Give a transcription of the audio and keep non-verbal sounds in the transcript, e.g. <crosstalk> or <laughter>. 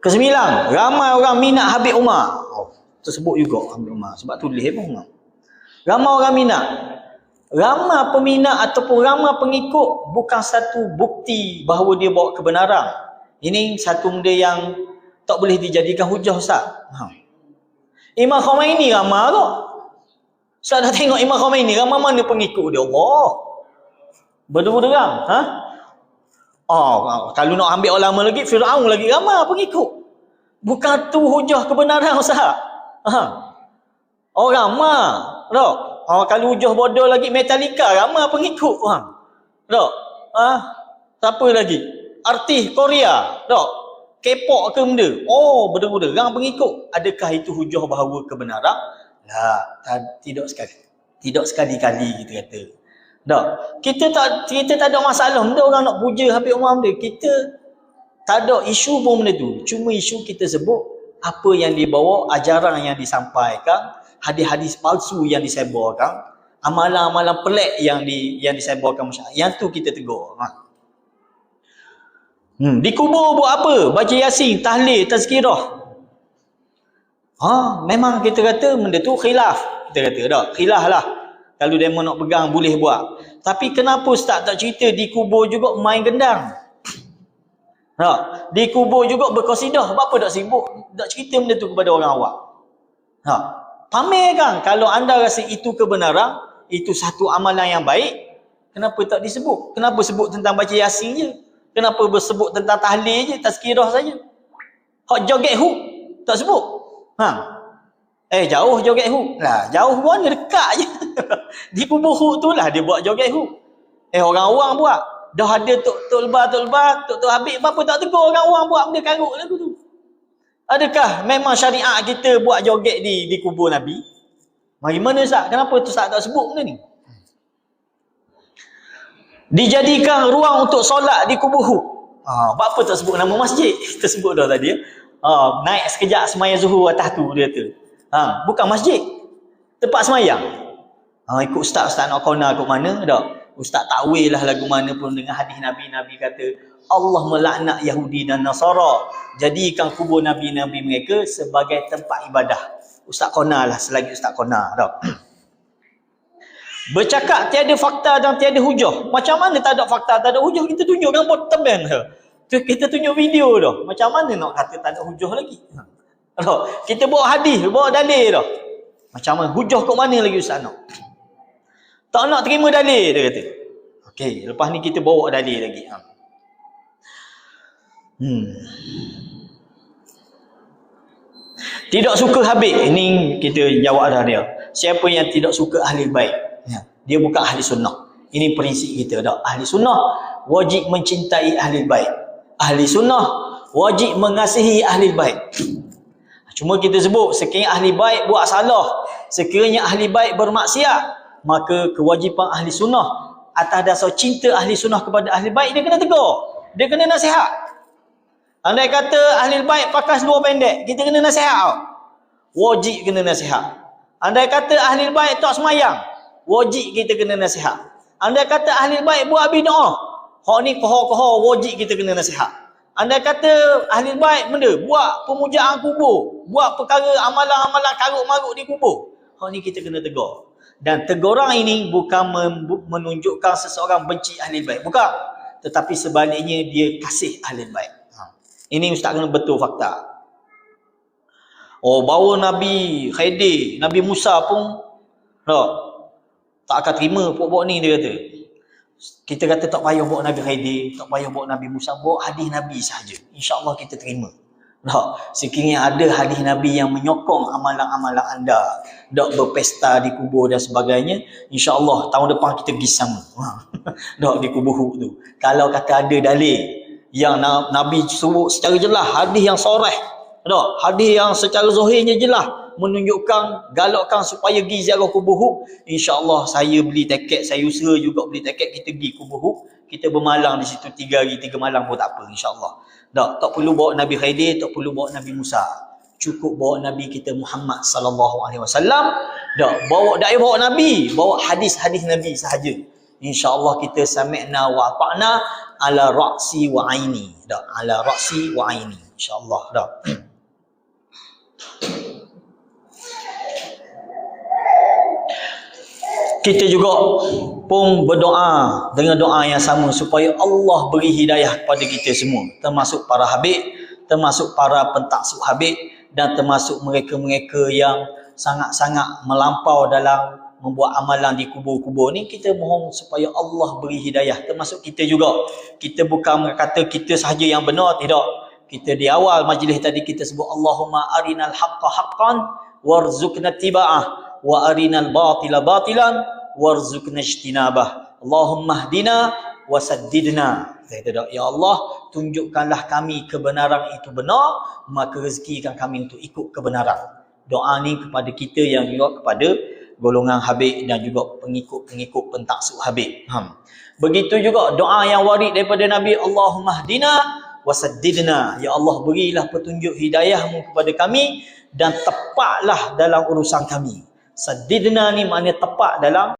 Kesembilan, ramai orang minat Habib Umar. Oh, tersebut juga Habib Umar. Sebab tulis pun. Ramai orang minat. Ramai peminat ataupun ramai pengikut bukan satu bukti bahawa dia bawa kebenaran. Ini satu benda yang tak boleh dijadikan hujah Ustaz. Ha. Imam Khomeini ramai tak? Ustaz dah tengok Imam Khomeini ramai mana pengikut dia? Allah. Berdua-dua Ha? Oh, kalau nak ambil ulama lagi, Fir'aun lagi ramai pengikut. Bukan tu hujah kebenaran Ustaz. Ha. Oh ramai. Tak? Oh, kalau hujah bodoh lagi, Metallica ramai pengikut. Ha. Tak? Ha? Siapa lagi? Artis Korea. Tak? K-pop ke benda? Oh, benda-benda. Ramai pengikut. Adakah itu hujah bahawa kebenaran? Tak, tidak sekali. Tidak sekali-kali kita kata. Tak. Kita tak kita tak ada masalah benda orang nak puja Habib Umar benda. Kita tak ada isu pun benda tu. Cuma isu kita sebut apa yang dibawa, ajaran yang disampaikan, hadis-hadis palsu yang disebarkan, amalan-amalan pelik yang di yang disebarkan masyarakat. Yang tu kita tegur. Ha. Hmm, di kubur buat apa? Baca Yasin, tahlil, tazkirah. Ha, memang kita kata benda tu khilaf. Kita kata dah, khilaf lah. Kalau demo nak pegang boleh buat. Tapi kenapa Ustaz tak cerita di kubur juga main gendang? Ha, di kubur juga berkosidah. Apa tak sibuk? Tak cerita benda tu kepada orang awak. Ha, pamerkan kalau anda rasa itu kebenaran, itu satu amalan yang baik, kenapa tak disebut? Kenapa sebut tentang baca yasin je? Kenapa bersebut tentang tahlil je, tazkirah saja? Hak joget hook tak sebut. Ha, Eh jauh joget hook. Lah jauh mana dekat je. <laughs> di kubur hook tu lah dia buat joget hook. Eh orang awam buat. Dah ada tok tok lebar tok lebar, tok tok habis apa tak tegur orang awam buat benda karut lagu tu. Adakah memang syariat kita buat joget di di kubur Nabi? Mari mana Ustaz? Kenapa tu Ustaz tak sebut benda ni? Dijadikan ruang untuk solat di kubur hook. Ha, apa tak sebut nama masjid? <laughs> Kita sebut dah tadi. Ha, naik sekejap semaya zuhur atas tu dia tu. Ha, bukan masjid. Tempat semayang. Ha, ikut ustaz, ustaz nak kona ikut mana? Tak. Ustaz takwil lah lagu mana pun dengan hadis Nabi. Nabi kata, Allah melaknat Yahudi dan Nasara. Jadikan kubur Nabi-Nabi mereka sebagai tempat ibadah. Ustaz kona lah selagi ustaz kona. Tak. Bercakap tiada fakta dan tiada hujah. Macam mana tak ada fakta, tak ada hujah? Kita tunjukkan bottom band. Kita tunjuk video dah. Macam mana nak kata tak ada hujah lagi? Ha. Oh, kita bawa hadis, bawa dalil dah. Macam mana? Hujah kat mana lagi Ustaz nak? Tak nak terima dalil, dia kata. Okey, lepas ni kita bawa dalil lagi. Ha. Hmm. Tidak suka Habib. Ini kita jawab dah dia. Siapa yang tidak suka ahli baik? Ya. Dia bukan ahli sunnah. Ini prinsip kita dah. Ahli sunnah wajib mencintai ahli baik. Ahli sunnah wajib mengasihi ahli baik. Cuma kita sebut sekiranya ahli baik buat salah, sekiranya ahli baik bermaksiat, maka kewajipan ahli sunnah atas dasar cinta ahli sunnah kepada ahli baik dia kena tegur. Dia kena nasihat. Andai kata ahli baik pakai seluar pendek, kita kena nasihat. Wajib kena nasihat. Andai kata ahli baik tak semayang, wajib kita kena nasihat. Andai kata ahli baik buat bid'ah, hak ni kohor-kohor wajib kita kena nasihat. Anda kata ahli baik benda, buat pemujaan kubur, buat perkara amalan-amalan karut-marut di kubur. Hal ni kita kena tegur. Dan teguran ini bukan menunjukkan seseorang benci ahli baik. Bukan. Tetapi sebaliknya dia kasih ahli baik. Ha. Ini ustaz kena betul fakta. Oh, bawa Nabi Khidir, Nabi Musa pun tak, tak akan terima pokok ni dia kata. Kita kata tak payah bawa Nabi Khidir, tak payah bawa Nabi Musa, bawa hadis Nabi sahaja. InsyaAllah kita terima. Tak, sekiranya ada hadis Nabi yang menyokong amalan-amalan anda, tak berpesta di kubur dan sebagainya, insyaAllah tahun depan kita pergi sama. <laughs> tak, di kubur tu. Kalau kata ada dalil yang Nabi sebut secara jelas, hadis yang soreh, tak, hadis yang secara zohirnya jelas, menunjukkan galakkan supaya pergi ziarah kubur Hud insyaallah saya beli tiket saya usaha juga beli tiket kita pergi kubur Hud kita bermalang di situ tiga hari tiga malam pun tak apa insyaallah tak tak perlu bawa Nabi Khidir tak perlu bawa Nabi Musa cukup bawa Nabi kita Muhammad sallallahu alaihi wasallam tak bawa dak bawa Nabi bawa hadis-hadis Nabi sahaja insyaallah kita sami'na wa ata'na ala ra'si wa aini. Dah, ala ra'si wa aini. InsyaAllah dah. <clears throat> kita juga pun berdoa dengan doa yang sama supaya Allah beri hidayah kepada kita semua. Termasuk para habib termasuk para pentaksub habib dan termasuk mereka-mereka yang sangat-sangat melampau dalam membuat amalan di kubur-kubur ni. Kita mohon supaya Allah beri hidayah. Termasuk kita juga. Kita bukan kata kita sahaja yang benar tidak. Kita di awal majlis tadi kita sebut Allahumma arinal haqqa haqqan warzuqna tiba'ah wa arinal batila batilan warzuqna ijtinabah. Allahumma hdina wasaddidna kita doa ya Allah tunjukkanlah kami kebenaran itu benar maka rezekikan kami untuk ikut kebenaran. Doa ni kepada kita yang juga kepada golongan Habib dan juga pengikut-pengikut pentaksub Habib. Hmm. begitu juga doa yang warid daripada Nabi Allahumma hdina wasaddidna ya Allah berilah petunjuk hidayahmu kepada kami dan tepatlah dalam urusan kami Sadidna ni maknanya tepat dalam